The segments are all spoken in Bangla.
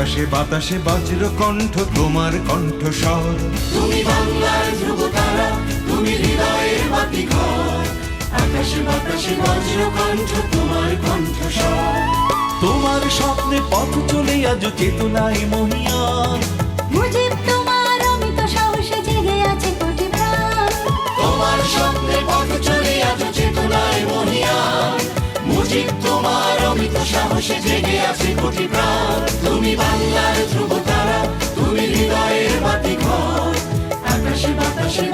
আকাশে বাতাসে বজ্র কণ্ঠ তোমার কণ্ঠ স্বর তুমি বাংলার ধ্রুব তারা তুমি হৃদয়ের বাতি ঘর আকাশে বাতাসে বজ্র কণ্ঠ তোমার কণ্ঠস্বর। তোমার স্বপ্নে পথ চলে আজ চেতনায় মহিয়ান মুজিব তোমার অমিত সাহসে জেগে আছে কোটি প্রাণ। তোমার স্বপ্নে পথ চলে আজ চেতনায় মহিয়ান মুজিব তোমার অমিত সাহসে জেগে আছে কোটি প্রাণ। তুমি বাংলার ধ্রুব তারা, তুমি হৃদয়ের বাতি ঘর আকাশে বাতাসে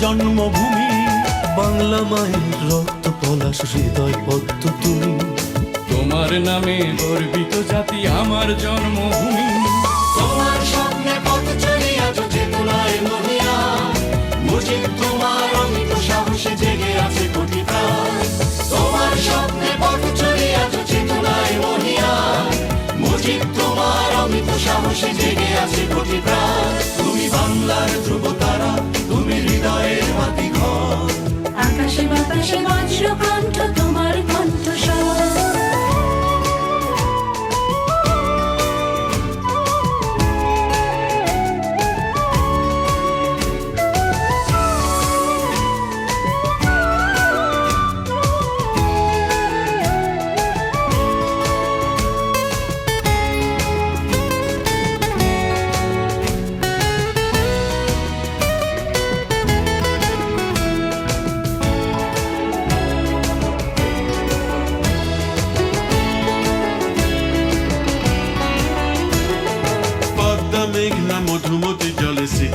জন্মভূমি, বাংলা মায়ের রক্ত পলাশ হৃদয় পদ্ম তুমি। তোমার নামে গর্বিত জাতি আমার জন্মভূমি। তোমার তোমার অমিত সাহসে জেগে আছে কোটি তোমার সাহসে আছে কণ্ঠ তোমার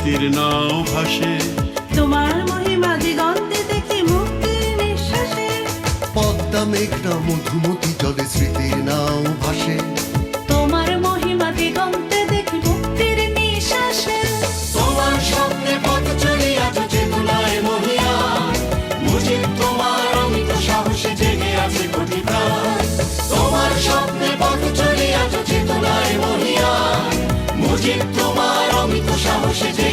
স্মৃতির নাও ভাসে। তোমার মহিমা দিগন্তে দেখি মুক্তির নিঃশ্বাসে। পদ্মা মেঘনা মধুমতি জলে স্মৃতির নাও ভাসে। তোমার মহিমা দিগন্তে দেখি মুক্তির নিঃশ্বাসে। তোমার স্বপ্নে পথ চলে আজ চেতনায় মহিয়া মুজিব তোমার অমিত সাহসে জেগে আছে কোটি প্রাণ। তোমার স্বপ্নে পথ চলে আজ চেতনায় মহিয়া মুজিব তোমার অমিত সাহসে জেগে